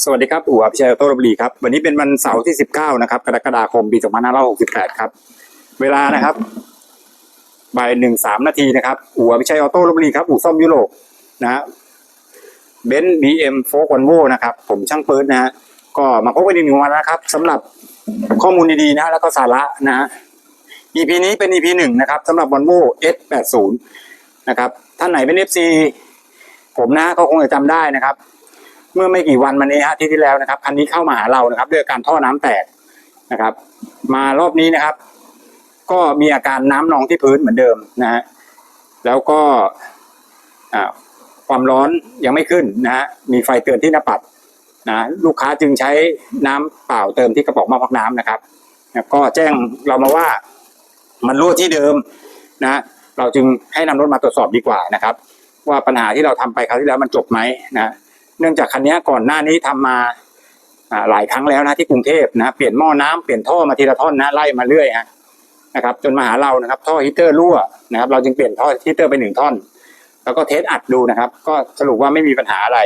สวัสดีครับอู๋อภิชัยออโต้ลบรีครับ วันนี้เป็นวันเสาร์ที่ 19 นะครับ กรกฎาคม ปี 2568 ครับ เวลานะครับ บ่ายหนึ่งสามนาทีนะครับอู๋อภิชัยออโต้ลบรีครับ อู่ซ่อมยุโรปนะฮะเบนซ์บีเอ็มโฟกันโวนะครับ ผมช่างเปิดนะฮะ ก็มาพบกันอีกหนึ่งวันนะครับสำหรับข้อมูลดีๆนะ แล้วก็สาระนะฮะ EP นี้เป็น EP หนึ่งนะครับสำหรับ Volvo S80 นะครับ ท่านไหนเป็น FC ผมนะก็คงจะจำได้นะครับ เมื่อไม่กี่วันมานี้ฮะที่ที่แล้วนะครับ คันนี้เข้ามาหาเรานะครับ ด้วยการท่อน้ำแตกนะครับ มารอบนี้นะครับ ก็มีอาการน้ำนองที่พื้นเหมือนเดิมนะฮะแล้วก็อ่าความร้อนยังไม่ขึ้นนะฮะมีไฟเตือนที่หน้าปัดนะลูกค้าจึงใช้น้ำเปล่าเติมที่กระป๋องหม้อพักน้ำนะครับแล้วก็แจ้งเรามาว่ามันรั่วที่เดิมนะเราจึงให้นำรถมาตรวจสอบดีกว่านะครับ ว่าปัญหาที่เราทำไปคราวที่แล้วมันจบไหมนะ เนื่องจากคันนี้ก่อนหน้านี้ทำมาอ่าหลายครั้งแล้วนะที่กรุงเทพนะเปลี่ยนหม้อน้ำเปลี่ยนท่อมาทีละท่อนนะไล่มาเรื่อยฮะนะครับ จนมาหาเรานะครับ ท่อฮีเตอร์รั่วนะครับ เราจึงเปลี่ยนท่อฮีเตอร์ไปหนึ่งท่อน แล้วก็เทสอัดดูนะครับ ก็สรุปว่าไม่มีปัญหาอะไร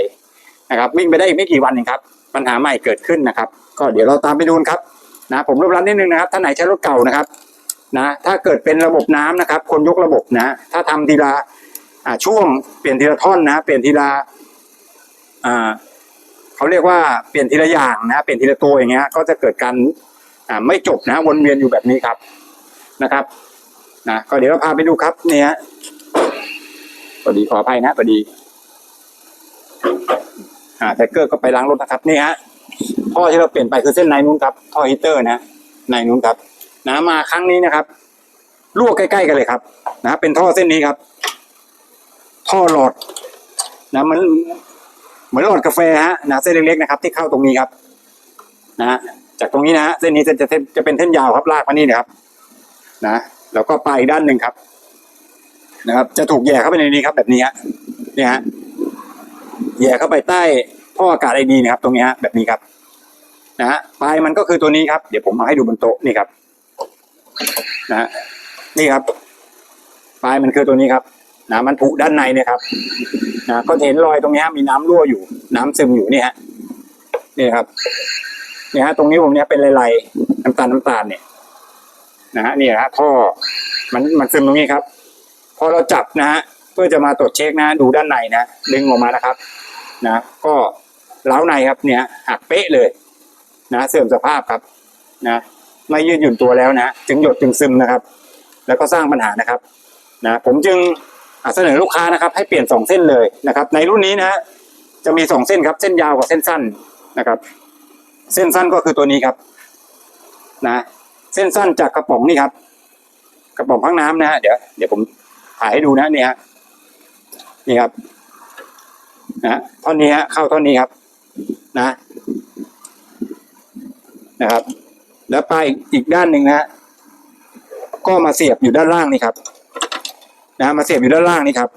นะครับ วิ่งไปได้อีกไม่กี่วันเองครับ ปัญหาใหม่เกิดขึ้นนะครับ ก็เดี๋ยวเราตามไปดูครับนะผมรบรัดนิดนึงนะครับท่านไหนใช้รถเก่านะครับนะถ้าเกิดเป็นระบบน้ำนะครับ คนยกระบบนะ ถ้าทำทีละช่วงเปลี่ยนทีละท่อนนะ เปลี่ยนทีละ อ่าเขาเรียกว่าเปลี่ยนทีละอย่างนะเปลี่ยนทีละตัวอย่างเงี้ย ก็จะเกิดการอ่าไม่จบนะวนเวียนอยู่แบบนี้ครับนะครับนะก็เดี๋ยวเราพาไปดูครับ เนี่ยพอดีขออภัยนะพอดีอ่าแท็กเกอร์ก็ไปล้างรถนะครับนี่ฮะท่อที่เราเปลี่ยนไปคือเส้นในนู้นครับท่อฮีเตอร์นะในนู้นครับ นะมาครั้งนี้นะครับรั่วใกล้ๆกันเลยครับ นะเป็นท่อเส้นนี้ครับ ท่อหลอด นะมือน เหมือนหลอดกาแฟฮะนะเส้นเล็กๆนะครับ ที่เข้าตรงนี้ครับ นะจากตรงนี้นะฮะเส้นนี้จะจะจะเป็นเส้นยาวครับลากมานี่นะครับนะแล้วก็ไปอีกด้านหนึ่งครับ นะครับ จะถูกแย่เข้าไปในนี้ครับ แบบนี้ฮะนี่ฮะแย่เข้าไปใต้ท่ออากาศไอดีนะครับ ตรงนี้ฮะแบบนี้ครับ นะฮะปลายมันก็คือตัวนี้ครับ เดี๋ยวผมเอาให้ดูบนโต๊ะนี่ครับ นะฮะนี่ครับ ปลายมันคือตัวนี้ครับ นะมันผุด้านในเนี่ยครับนะก็เห็นรอยตรงนี้มีน้ำรั่วอยู่ น้ำซึมอยู่นี่ฮะนี่ครับนี่ฮะตรงนี้ผมเนี้ยเป็นลายๆน้ำตาลน้ำตาลเนี่ยนะฮะนี่ฮะท่อมันมันซึมตรงนี้ครับ พอเราจับนะฮะเพื่อจะมาตรวจเช็คนะ ดูด้านในนะดึงออกมานะครับ นะ ก็เล้าในครับเนี่ยหักเป๊ะเลยนะเสื่อมสภาพครับนะไม่ยืดหยุ่นตัวแล้วนะ จึงหยดจึงซึมนะครับ แล้วก็สร้างปัญหานะครับ นะผมจึง เสนอลูกค้านะครับ ให้เปลี่ยนสองเส้นเลยนะครับ ในรุ่นนี้นะฮะจะมีสองเส้นครับเส้นยาวกับเส้นสั้นนะครับ เส้นสั้นก็คือตัวนี้ครับ นะเส้นสั้นจากกระป๋องนี่ครับ กระป๋องพักน้ำนะฮะเดี๋ยวเดี๋ยวผมถ่ายให้ดูนะนี่ฮะนี่ครับนะท่อนนี้ฮะเข้าท่อนนี้ครับ นะ นะครับ แล้วปลายอีกด้านหนึ่งนะฮะก็มาเสียบอยู่ด้านล่างนี่ครับ นะมาเสียบอยู่ด้านล่างนี่ครับ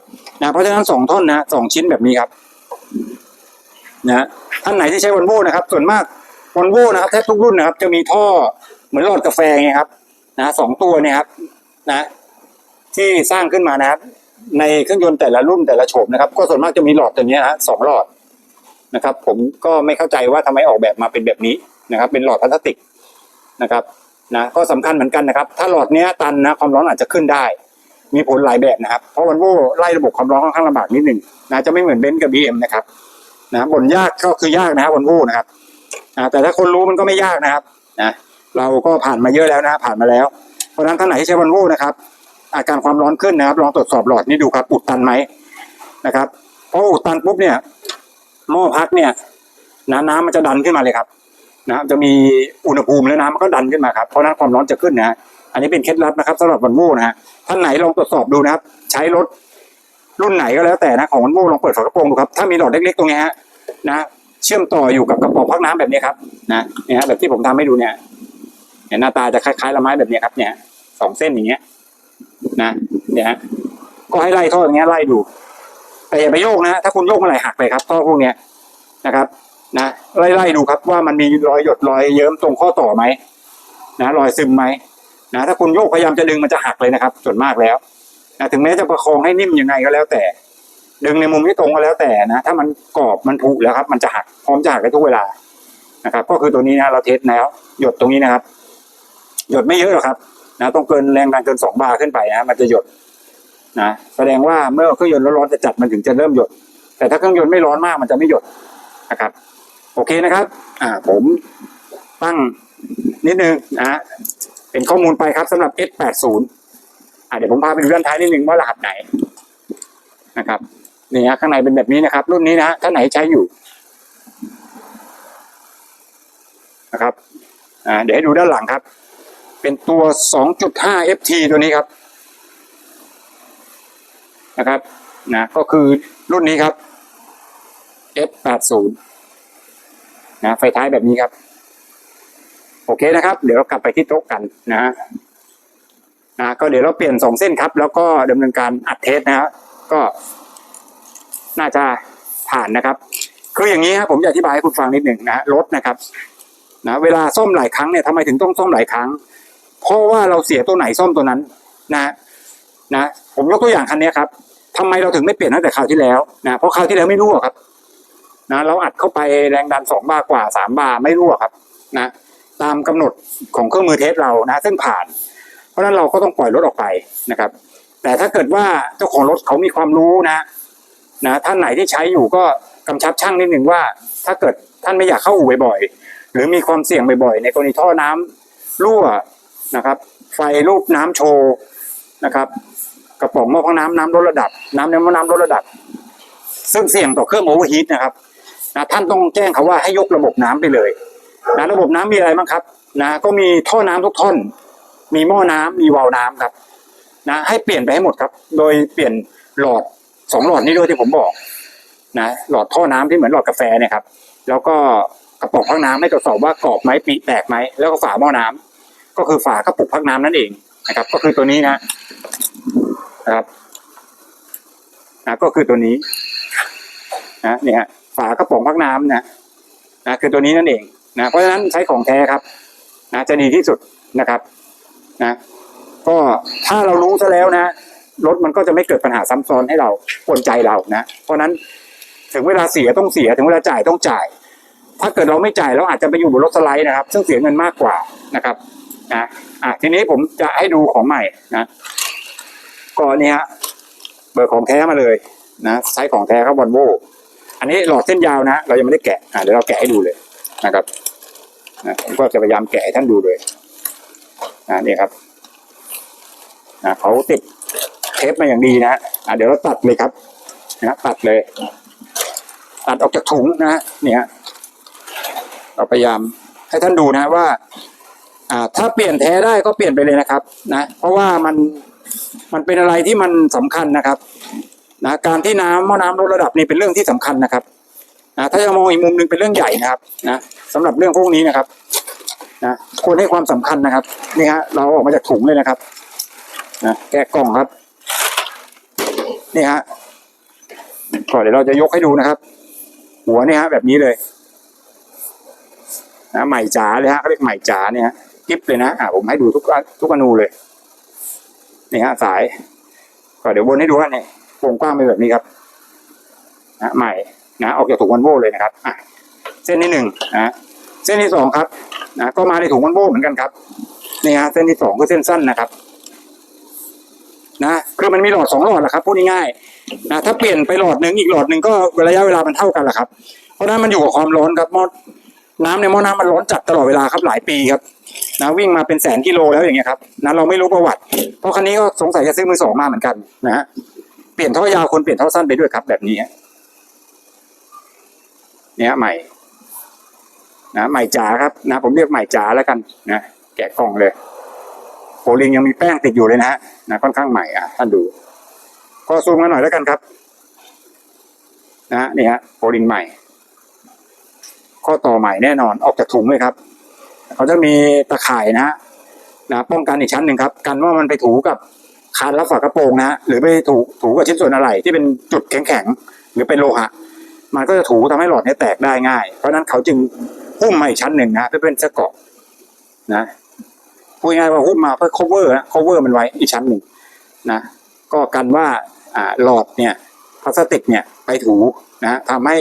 นะเพราะฉะนั้นสองท่อนนะสองชิ้นแบบนี้ครับนะท่านไหนที่ใช้วันโวนะครับ ส่วนมากวันโวนะครับแทบทุกรุ่นนะครับ จะมีท่อเหมือนหลอดกาแฟไงครับ นะสองตัวเนี่ยครับ นะ ที่สร้างขึ้นมานะครับ ในเครื่องยนต์แต่ละรุ่นแต่ละโฉมนะครับ ก็ส่วนมากจะมีหลอดตัวนี้ยฮะสองหลอดนะครับ ผมก็ไม่เข้าใจว่าทำไมออกแบบมาเป็นแบบนี้นะครับ เป็นหลอดพลาสติกนะครับ นะก็สำคัญเหมือนกันนะครับ ถ้าหลอดเนี้ยตันนะความร้อนอาจจะขึ้นได้ มีผลหลายแบบนะครับ เพราะวันโวไล่ระบบความร้อนค่อนข้างลำบากนิดหนึ่งนะจะไม่เหมือนเบนซ์กับบีเอ็มนะครับนะบ่นยากก็คือยากนะครับวันโวนะครับนะแต่ถ้าคนรู้มันก็ไม่ยากนะครับนะเราก็ผ่านมาเยอะแล้วนะผ่านมาแล้ว เพราะฉะนั้นท่านไหนที่ใช้วันโวนะครับ อาการความร้อนขึ้นนะครับ ลองตรวจสอบหลอดนี้ดูครับอุดตันไหมนะครับเพราะอุดตันปุ๊บเนี่ยหม้อพักเนี่ยน้ำน้ำมันจะดันขึ้นมาเลยครับนะครับจะมีอุณหภูมิแล้วน้ำมันก็ดันขึ้นมาครับเพราะนั้นความร้อนจะขึ้นนะฮะ อันนี้เป็นเคล็ดลับนะครับสำหรับวันโวนะฮะท่านไหนลองตรวจสอบดูนะครับ ใช้รถรุ่นไหนก็แล้วแต่นะของวันโวลองเปิดฝากระโปรงดูครับถ้ามีหลอดเล็กๆตรงนี้ฮะนะเชื่อมต่ออยู่กับกระป๋องพักน้ำแบบนี้ครับนะเนี่ยฮะแบบที่ผมทำให้ดูเนี่ยเนี่ยหน้าตาจะคล้ายๆละไม้แบบนี้ครับ เนี่ยสองเส้นอย่างเงี้ย นะเนี่ยฮะก็ให้ไล่ท่ออย่างเงี้ยไล่ดู แต่อย่าไปโยกนะถ้าคุณโยกเมื่อไหร่หักเลยครับท่อพวกเนี้ยนะครับ นะไล่ไล่ดูครับว่ามันมีรอยหยดรอยเยิ้มตรงข้อต่อไหมนะรอยซึมไหม นะถ้าคุณโยกพยายามจะดึงมันจะหักเลยนะครับ ส่วนมากแล้วนะถึงแม้จะประคองให้นิ่มยังไงก็แล้วแต่ ดึงในมุมที่ตรงก็แล้วแต่นะ ถ้ามันกรอบมันผุแล้วครับ มันจะหักพร้อมจะหักได้ทุกเวลานะครับ ก็คือตัวนี้นะเราเทสแล้ว หยดตรงนี้นะครับ หยดไม่เยอะหรอกครับ นะ ต้องเกินแรงดันเกินสองบาร์ขึ้นไปนะมันจะหยดนะแสดงว่าเมื่อเครื่องยนต์ร้อนจะจัดมันถึงจะเริ่มหยด แต่ถ้าเครื่องยนต์ไม่ร้อนมากมันจะไม่หยดนะครับ โอเคนะครับ อ่าผมตั้งนิดนึงนะ เป็นข้อมูลไปครับสำหรับ S80 อ่าเดี๋ยวผมพาไปดูด้านท้ายนิดนึงว่ารหัสไหนนะครับนี่ฮะข้างในเป็นแบบนี้นะครับ รุ่นนี้นะฮะท่านไหนใช้อยู่นะครับอ่าเดี๋ยวให้ดูด้านหลังครับ เป็นตัว 2.5 FT ตัวนี้ครับนะครับนะก็คือรุ่นนี้ครับ F80 นะไฟท้ายแบบนี้ครับ โอเคนะครับ เดี๋ยวเรากลับไปที่โต๊ะกันนะฮะนะก็เดี๋ยวเราเปลี่ยนสองเส้นครับ แล้วก็ดำเนินการอัดเทสนะครับก็น่าจะผ่านนะครับ คืออย่างนี้ครับผมจะอธิบายให้คุณฟังนิดหนึ่งนะรถนะครับนะเวลาซ่อมหลายครั้งเนี่ยทำไมถึงต้องซ่อมหลายครั้ง เพราะว่าเราเสียตัวไหนซ่อมตัวนั้นนะนะผมยกตัวอย่างคันนี้ครับทำไมเราถึงไม่เปลี่ยนตั้งแต่คราวที่แล้วนะเพราะคราวที่แล้วไม่รั่วครับนะเราอัดเข้าไปแรงดันสองบาร์กว่าสามบาร์ไม่รั่วครับ นะ ตามกำหนดของเครื่องมือเทสเรานะซึ่งผ่าน เพราะนั้นเราก็ต้องปล่อยรถออกไปนะครับ แต่ถ้าเกิดว่าเจ้าของรถเขามีความรู้นะนะท่านไหนที่ใช้อยู่ก็กำชับช่างนิดหนึ่งว่า ถ้าเกิดท่านไม่อยากเข้าอู่บ่อยๆหรือมีความเสี่ยงบ่อยๆ ในกรณีท่อน้ำรั่วนะครับ ไฟรูปน้ำโชว์นะครับ กระป๋องหม้อพักน้ำน้ำลดระดับ น้ำในหม้อน้ำลดระดับ ซึ่งเสี่ยงต่อเครื่องโอเวอร์ฮีทนะครับนะท่านต้องแจ้งเขาว่าให้ยกระบบน้ำไปเลย นะระบบน้ำมีอะไรบ้างครับ นะก็มีท่อน้ำทุกท่อน มีหม้อน้ำมีวาล์วน้ำครับ นะ ให้เปลี่ยนไปให้หมดครับ โดยเปลี่ยนหลอดสองหลอดนี้ด้วยที่ผมบอก นะหลอดท่อน้ำที่เหมือนหลอดกาแฟเนี่ยครับ แล้วก็กระป๋องพักน้ำให้ตรวจสอบว่ากรอบไหมปีแตกไหมแล้วก็ฝาหม้อน้ำก็คือฝากระปุกพักน้ำนั่นเองนะครับ ก็คือตัวนี้นะนะครับนะก็คือตัวนี้นะเนี่ยฝากระป๋องพักน้ำนะนะคือตัวนี้นั่นเอง นะเพราะฉะนั้นใช้ของแท้ครับนะจะดีที่สุดนะครับนะก็ถ้าเรารู้ซะแล้วนะรถมันก็จะไม่เกิดปัญหาซ้ำซ้อนให้เราปนใจเรานะเพราะฉะนั้นถึงเวลาเสียต้องเสียถึงเวลาจ่ายต้องจ่าย ถ้าเกิดเราไม่จ่ายเราอาจจะไปอยู่บนรถสไลด์นะครับ ซึ่งเสียเงินมากกว่านะครับนะอะทีนี้ผมจะให้ดูของใหม่นะก็เนี่ยเบิกของแท้มาเลยนะใช้ของแท้ครับบอลโวอันนี้หลอดเส้นยาวนะ เรายังไม่ได้แกะอะเดี๋ยวเราแกะให้ดูเลย นะครับนะผมก็จะพยายามแกะให้ท่านดูเลยอ่านี่ครับนะเขาติดเทปมาอย่างดีนะอะเดี๋ยวเราตัดเลยครับนะตัดเลยตัดออกจากถุงนะเนี่ยเราพยายามให้ท่านดูนะว่า อ่า ถ้าเปลี่ยนแท้ได้ก็เปลี่ยนไปเลยนะครับ นะ เพราะว่ามันมันเป็นอะไรที่มันสำคัญนะครับนะการที่น้ำหม้อน้ำลดระดับนี่เป็นเรื่องที่สำคัญนะครับ นะถ้าจะมองอีกมุมหนึ่งเป็นเรื่องใหญ่นะครับนะสำหรับเรื่องพวกนี้นะครับนะควรให้ความสำคัญนะครับนี่ฮะเราออกมาจากถุงเลยนะครับนะแกะกล่องครับนี่ฮะก่อนเดี๋ยวเราจะยกให้ดูนะครับ หัวนี่ฮะแบบนี้เลยนะใหม่จ๋าเลยฮะเขาเรียกใหม่จ๋าเนี่ยฮะกิ๊บเลยนะอ่าผมให้ดูทุกทุกอนูเลยนี่ฮะสายก็เดี๋ยววนให้ดูว่าเนี่ยวงกว้างเป็นแบบนี้ครับนะใหม่ นะออกจากถุงวันโวเลยนะครับเส้นที่หนึ่งนะเส้นที่สองครับนะก็มาในถุงวันโวเหมือนกันครับนี่ฮะเส้นที่สองก็เส้นสั้นนะครับ นะคือมันมีหลอดสองหลอดแหละครับพูดง่ายๆนะถ้าเปลี่ยนไปหลอดหนึ่งอีกหลอดหนึ่งก็ระยะเวลามันเท่ากันแหละครับ เพราะนั้นมันอยู่กับความร้อนครับหม้อน้ำในหม้อน้ำมันร้อนจัดตลอดเวลาครับหลายปีครับนะวิ่งมาเป็นแสนกิโลแล้วอย่างเงี้ยครับนั้นเราไม่รู้ประวัติ เพราะคันนี้ก็สงสัยจะซื้อมือสองมาเหมือนกันนะฮะเปลี่ยนท่อยาวคนเปลี่ยนท่อสั้นไปด้วยครับแบบนี้ เนี่ยใหม่นะใหม่จ๋าครับนะ ผมเรียกใหม่จ๋าแล้วกันนะแกะกล่องเลยโพลิงยังมีแป้งติดอยู่เลยนะฮะนะค่อนข้างใหม่อะท่านดูก็ซูมกันหน่อยแล้วกันครับนะนี่ฮะโพลิงใหม่ ข้อต่อใหม่แน่นอนออกจากถุงเลยครับเขาจะมีตะข่ายนะฮะนะป้องกันอีกชั้นหนึ่งครับกันว่ามันไปถูกับคานรับฝากระโปรงนะฮะหรือไปถูถูกับชิ้นส่วนอะไรที่เป็นจุดแข็งๆหรือเป็นโลหะ มันก็จะถูทำให้หลอดนี้แตกได้ง่าย เพราะฉะนั้นเขาจึงหุ้มมาอีกชั้นหนึ่งนะเพื่อเป็นเสื้อเกาะนะพูดง่ายว่าหุ้มมาเพื่อ cover นะ cover มันไว้อีกชั้นหนึ่งนะก็กันว่าหลอดเนี่ยพลาสติกเนี่ยไปถูนะทำให้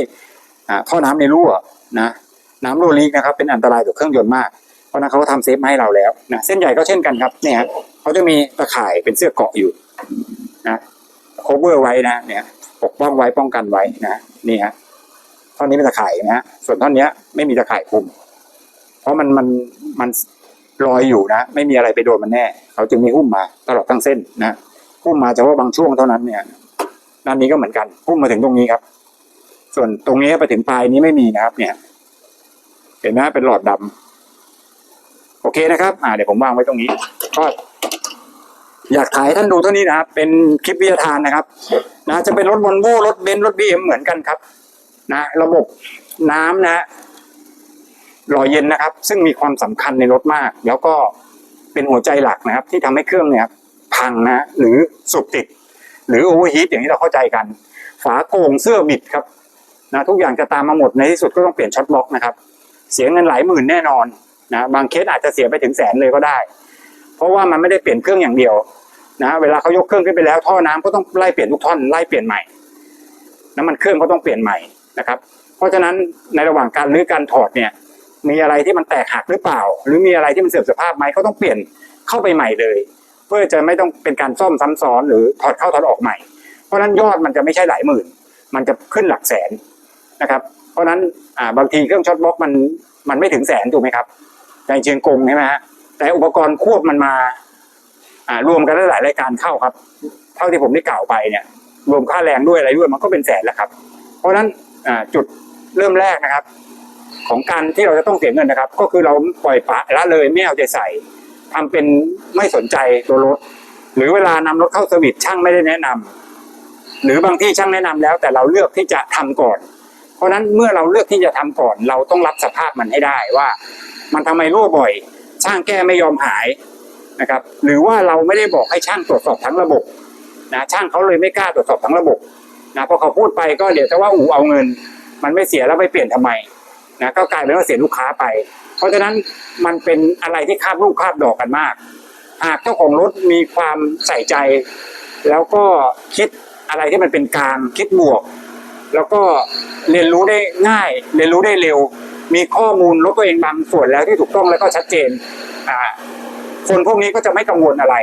ท่อน้ำในรั่วนะน้ำรั่วลีกนะครับเป็นอันตรายต่อเครื่องยนต์มาก เพราะนั้นเขาก็ทำเซฟมาให้เราแล้วนะเส้นใหญ่ก็เช่นกันครับเนี่ยเขาจะมีตะข่ายเป็นเสื้อเกาะอยู่นะโคเวอร์ไว้นะเนี่ย ปกป้องไว้ป้องกันไว้นะนี่ฮะท่อนนี้เป็นตะข่ายนะฮะส่วนท่อนเนี้ยไม่มีตะข่ายคุม เพราะมันมันมันลอยอยู่นะ ไม่มีอะไรไปโดนมันแน่ เขาจึงมีหุ้มมาตลอดทั้งเส้นนะหุ้มมาเฉพาะบางช่วงเท่านั้นเนี่ยด้านนี้ก็เหมือนกันหุ้มมาถึงตรงนี้ครับ ส่วนตรงนี้ไปถึงปลายนี้ไม่มีนะครับ เนี่ย เห็นไหมเป็นหลอดดำโอเคนะครับ อ่าเดี๋ยวผมวางไว้ตรงนี้ก็ อยากถ่ายท่านดูเท่านี้นะครับ เป็นคลิปวิทยาทานนะครับ นะจะเป็นรถวอลโว่รถเบนซ์รถบีเอ็มเหมือนกันครับ นะ ระบบน้ำนะหล่อเย็นนะครับ ซึ่งมีความสำคัญในรถมาก แล้วก็เป็นหัวใจหลักนะครับ ที่ทำให้เครื่องเนี่ยพังนะ หรือสุกติด หรือโอเวอร์ฮีทอย่างที่เราเข้าใจกัน ฝาโกงเสื้อบิดครับนะทุกอย่างจะตามมาหมดในที่สุดก็ต้องเปลี่ยนช็อตบล็อกนะครับ เสียเงินหลายหมื่นแน่นอนนะบางเคสอาจจะเสียไปถึงแสนเลยก็ได้ เพราะว่ามันไม่ได้เปลี่ยนเครื่องอย่างเดียว นะเวลาเขายกเครื่องขึ้นไปแล้วท่อน้ำก็ต้องไล่เปลี่ยนทุกท่อนไล่เปลี่ยนใหม่น้ำมันเครื่องก็ต้องเปลี่ยนใหม่นะครับ เพราะฉะนั้นในระหว่างการรื้อการถอดเนี่ยมีอะไรที่มันแตกหักหรือเปล่า หรือมีอะไรที่มันเสื่อมสภาพไหมก็ต้องเปลี่ยนเข้าไปใหม่เลย เพื่อจะไม่ต้องเป็นการซ่อมซ้ำซ้อนหรือถอดเข้าถอดออกใหม่ เพราะฉะนั้นยอดมันจะไม่ใช่หลายหมื่น มันจะขึ้นหลักแสนนะครับ เพราะฉะนั้นอ่าบางทีเครื่องช็อตบล็อกมันมันไม่ถึงแสนถูกไหมครับแต่เชียงกงใช่ไหมฮะแต่อุปกรณ์ควบมันมา อ่ารวมกันหลายรายการเข้าครับ เท่าที่ผมได้กล่าวไปเนี่ย รวมค่าแรงด้วยอะไรด้วยมันก็เป็นแสนแล้วครับ เพราะฉะนั้นจุดเริ่มแรกนะครับ ของการที่เราจะต้องเสียเงินนะครับ ก็คือเราปล่อยปะละเลยไม่เอาใจใส่ทำเป็นไม่สนใจตัวรถ หรือเวลานำรถเข้าสวิตช่างไม่ได้แนะนำหรือบางที่ช่างแนะนำแล้ว แต่เราเลือกที่จะทำก่อน เพราะฉะนั้นเมื่อเราเลือกที่จะทำก่อน เราต้องรับสภาพมันให้ได้ว่า มันทำไมรั่วบ่อย ช่างแก้ไม่ยอมหาย นะครับ หรือว่าเราไม่ได้บอกให้ช่างตรวจสอบทั้งระบบนะช่างเขาเลยไม่กล้าตรวจสอบทั้งระบบนะพอเขาพูดไปก็เดี๋ยวจะว่าอูเอาเงิน มันไม่เสียแล้วไปเปลี่ยนทำไมนะก็กลายเป็นว่าเสียลูกค้าไป เพราะฉะนั้นมันเป็นอะไรที่คาบลูกคาบดอกกันมาก หากเจ้าของรถมีความใส่ใจ แล้วก็คิดอะไรที่มันเป็นกลางคิดบวก แล้วก็เรียนรู้ได้ง่าย เรียนรู้ได้เร็ว มีข้อมูลรถตัวเองบางส่วนแล้วที่ถูกต้องแล้วก็ชัดเจนอ่า คนพวกนี้ก็จะไม่กังวลอะไร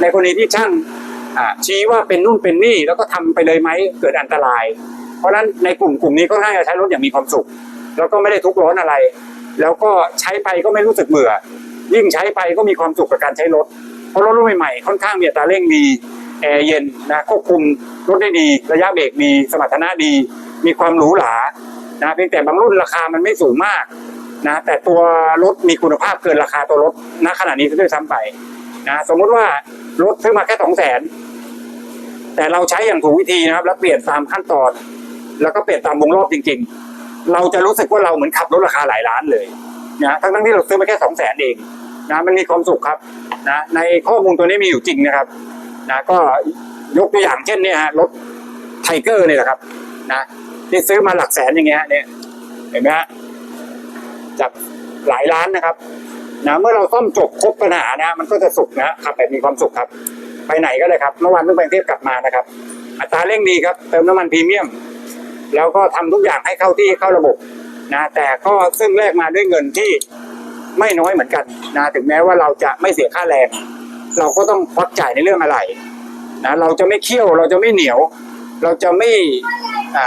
ในกรณีที่ช่างชี้ว่าเป็นนู่นเป็นนี่แล้วก็ทำไปเลยไหมเกิดอันตราย เพราะฉะนั้นในกลุ่มกลุ่มนี้ก็น่าจะใช้รถอย่างมีความสุข แล้วก็ไม่ได้ทุกข์ร้อนอะไร แล้วก็ใช้ไปก็ไม่รู้สึกเบื่อ ยิ่งใช้ไปก็มีความสุขกับการใช้รถ เพราะรถรุ่นใหม่ๆค่อนข้างมีอัตราเร่งดีแอร์เย็นนะควบคุมรถได้ดี ระยะเบรกดีสมรรถนะดี มีความหรูหรานะเพียงแต่บางรุ่นราคามันไม่สูงมาก นะแต่ตัวรถมีคุณภาพเกินราคาตัวรถณขณะนี้ด้วยซ้ำไปนะสมมุติว่ารถซื้อมาแค่สองแสนแต่เราใช้อย่างถูกวิธีนะครับ แล้วเปลี่ยนตามขั้นตอน แล้วก็เปลี่ยนตามวงรอบจริง ๆ เราจะรู้สึกว่าเราเหมือนขับรถราคาหลายล้านเลยนะทั้งทั้งๆที่เราซื้อมาแค่สองแสนเองนะมันมีความสุขครับนะในข้อมูลตัวนี้มีอยู่จริงนะครับนะก็ยกตัวอย่างเช่นเนี่ยฮะรถไทเกอร์เนี่ยแหละครับนะที่ซื้อมาหลักแสนอย่างเงี้ยเนี่ยเห็นไหมฮะ จากหลายล้านนะครับนะเมื่อเราซ่อมจบครบปัญหานะมันก็จะสุขนะขับแบบมีความสุขครับ ไปไหนก็เลยครับเมื่อวานเพิ่งไปกรุงเทพกลับมานะครับ อัตราเร่งดีครับ เติมน้ำมันพรีเมียม แล้วก็ทำทุกอย่างให้เข้าที่เข้าระบบนะแต่ก็ซึ่งแลกมาด้วยเงินที่ไม่น้อยเหมือนกันนะถึงแม้ว่าเราจะไม่เสียค่าแรง เราก็ต้องควักจ่ายในเรื่องอะไรนะเราจะไม่เคี่ยวเราจะไม่เหนียว เราจะไม่อ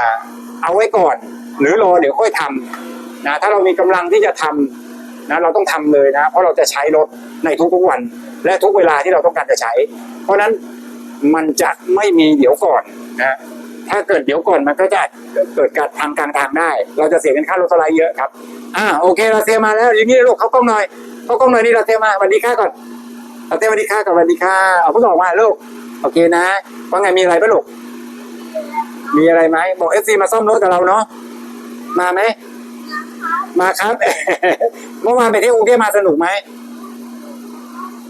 เอาไว้ก่อน หรือรอเดี๋ยวค่อยทำ นะถ้าเรามีกำลังที่จะทำนะเราต้องทำเลยนะ เพราะเราจะใช้รถในทุกๆวัน และทุกเวลาที่เราต้องการจะใช้ เพราะฉะนั้นมันจะไม่มีเดี๋ยวก่อนนะถ้าเกิดเดี๋ยวก่อนมันก็จะเกิดการทางกลางทางได้ เราจะเสียเงินค่ารถสไลด์เยอะครับอ่าโอเคเราเทมาแล้วอย่างนี้ลูกเขากล้องหน่อยเขากล้องหน่อยนี่เราเทมาวัสดีค่ะก่อนเราเทสวัสดีค่ะก่อนสวัสดีค่ะเอาเพิ่งออกมาลูกโอเคนะว่าไงมีอะไรปะลูกมีอะไรไหมบอกเอฟซีมาซ่อมรถกับเราเนาะมาไหม มาครับ เมื่อวานไปเที่ยวกรุงเทพมาสนุกไหม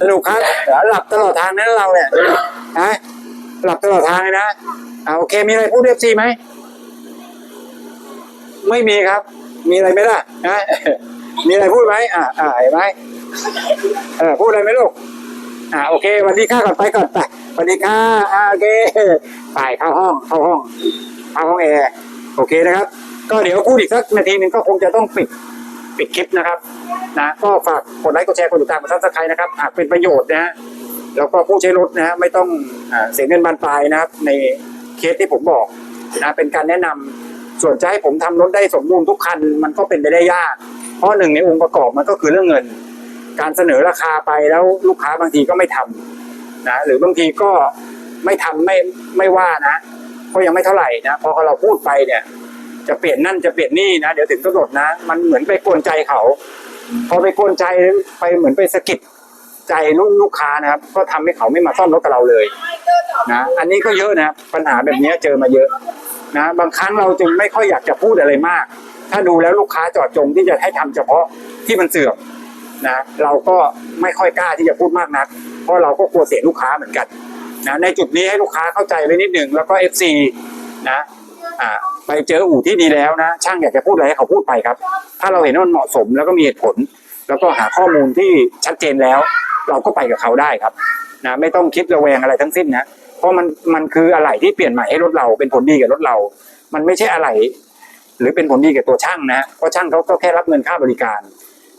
สนุกครับหลับตลอดทางนั้นเราเนี่ยฮะหลับตลอดทางเลยนะอ่าโอเคมีอะไรพูดเอฟซีไหมไม่มีครับ มีอะไรไหมล่ะนะมีอะไรพูดไหมอ่าอ่าเห็นไหมเออพูดอะไรไหมลูกอ่าโอเค วันนี้ข้าก่อนไปก่อนไปวัสดีค่ะอ่าโอเคไปเข้าห้องเข้าห้องเข้าห้องแอร์โอเคนะครับ ก็เดี๋ยวพูดอีกสักนาทีหนึ่งก็คงจะต้องปิดปิดคลิปนะครับนะก็ฝากกดไลค์กดแชร์กดติดตามกดซับสไครต์นะครับหากเป็นประโยชน์นะฮะแล้วก็ผู้ใช้รถนะฮะไม่ต้องเสียเงินบานปลายนะครับ ในเคสที่ผมบอกนะเป็นการแนะนำส่วนจะให้ผมทำรถได้สมบูรณ์ทุกคันมันก็เป็นไปได้ยาก เพราะหนึ่งในองค์ประกอบมันก็คือเรื่องเงิน การเสนอราคาไปแล้วลูกค้าบางทีก็ไม่ทำนะหรือบางทีก็ไม่ทำไม่ไม่ว่านะก็ยังไม่เท่าไหร่นะพอเราพูดไปเนี่ย จะเปลี่ยนนั่นจะเปลี่ยนนี่นะเดี๋ยวถึงกำหนดนะ มันเหมือนไปกวนใจเขาพอไปกวนใจไปเหมือนไปสะกิดใจลูกลูกค้านะครับ ก็ทำให้เขาไม่มาซ่อมรถกับเราเลยนะอันนี้ก็เยอะนะปัญหาแบบนี้เจอมาเยอะนะบางครั้งเราจึงไม่ค่อยอยากจะพูดอะไรมาก ถ้าดูแล้วลูกค้าจอดจงที่จะให้ทำเฉพาะที่มันเสื่อมนะเราก็ไม่ค่อยกล้าที่จะพูดมากนัก เพราะเราก็กลัวเสียลูกค้าเหมือนกันนะในจุดนี้ให้ลูกค้าเข้าใจไว้นิดหนึ่งแล้วก็ FC นะ อ่าไปเจออู่ที่ดีแล้วนะ ช่างอยากจะพูดอะไรให้เขาพูดไปครับ ถ้าเราเห็นว่ามันเหมาะสมแล้วก็มีเหตุผล แล้วก็หาข้อมูลที่ชัดเจนแล้ว เราก็ไปกับเขาได้ครับนะไม่ต้องคิดระแวงอะไรทั้งสิ้นนะเพราะมันมันคืออะไรที่เปลี่ยนใหม่ให้รถเราเป็นผลดีกับรถเรา มันไม่ใช่อะไร หรือเป็นผลดีกับตัวช่างนะเพราะช่างเขาก็แค่รับเงินค่าบริการ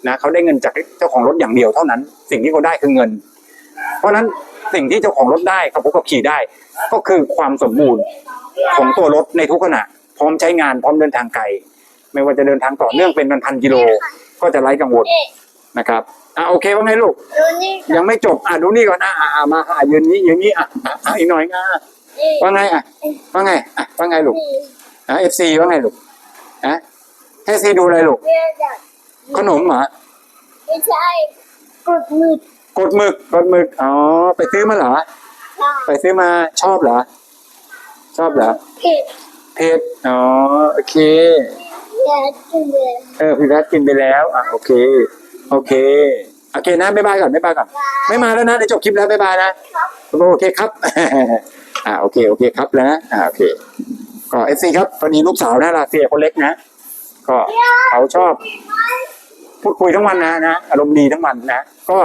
นะเขาได้เงินจากเจ้าของรถอย่างเดียวเท่านั้น สิ่งที่เขาได้คือเงิน เพราะฉะนั้นสิ่งที่เจ้าของรถได้ขับรถขับขี่ได้ ก็คือความสมบูรณ์ ของตัวรถในทุกขณะ พร้อมใช้งานพร้อมเดินทางไกล ไม่ว่าจะเดินทางต่อเนื่องเป็นพันๆกิโล ก็จะไร้กังวลนะครับอะโอเคว่าไงลูก ดูนี่ยังไม่จบอะดูนี่ก่อนอะอะอะมาอะยืนนี้ยืนนี้อะอะอะอีกหน่อยอะว่าไงอะว่าไงอะว่าไงลูกอะเอฟซีว่าไงลูกอะเอฟซีดูอะไรลูกเรียกจากขนมเหรอไม่ใช่กดมือกดหมึกกดหมึกอ๋อไปซื้อมาเหรอค่ะไปซื้อมาชอบเหรอ ชอบเหรอผิดเผ็ดอ๋อโอเคอย่ากินเลยเออพี่แพทกินไปแล้วอะโอเค โอเคโอเคนะบ๊ายบายก่อนบ๊ายบายก่อนไม่มาแล้วนะเดี๋ยวจบคลิปแล้วบ๊ายบายนะครับโอเคครับอ่าโอเคโอเคครับแล้วนะอ่าโอเคก็เอฟซีครับวันนี้ลูกสาวนะลาเซียคนเล็กนะก็เขาชอบ พูดคุยทั้งวันนะนะอารมณ์ดีทั้งวันนะก็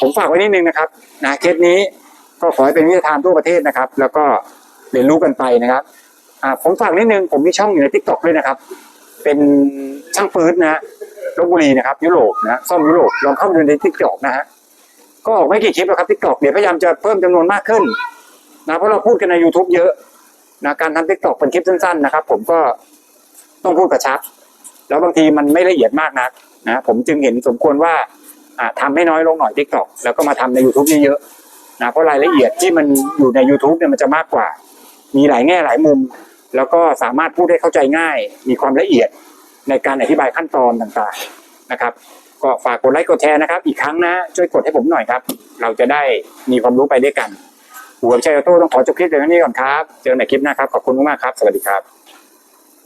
ผมฝากไว้นิดนึงนะครับนะเคสนี้ก็ขอให้เป็นวิทยาทานทั่วประเทศนะครับ แล้วก็ เรียนรู้กันไปนะครับอ่าผมฝากนิดนึงผมมีช่องอยู่ในทิกตอกด้วยนะครับ เป็นช่างปืนนะฮะลบบุรีนะครับ ยุโรปนะซ่อมยุโรปลองเข้าไปดูในทิกตอกนะฮะก็ออกไม่กี่คลิปแล้วครับทิกตอกเดี๋ยวพยายามจะเพิ่มจำนวนมากขึ้นนะเพราะเราพูดกันใน YouTube เยอะนะการทำทิกตอกเป็นคลิปสั้นๆนะครับ ผมก็ต้องพูดกระชับ แล้วบางทีมันไม่ละเอียดมากนักนะผมจึงเห็นสมควรว่าอ่าทำให้น้อยลงหน่อยทิกตอกแล้วก็มาทำใน YouTube เยอะๆนะเพราะรายละเอียดที่มันอยู่ใน YouTube เนี่ยมันจะมากกว่า มีหลายแง่หลายมุม แล้วก็สามารถพูดให้เข้าใจง่าย มีความละเอียดในการอธิบายขั้นตอนต่างๆนะครับ ก็ฝากกดไลค์กดแชร์นะครับ อีกครั้งนะ ช่วยกดให้ผมหน่อยครับ เราจะได้มีความรู้ไปด้วยกันหัวใจโต้ต้องขอจบคลิปเดี๋ยวนี้ก่อนครับ เจอกันใหม่คลิปหน้าครับ ขอบคุณมากๆครับ สวัสดีครับ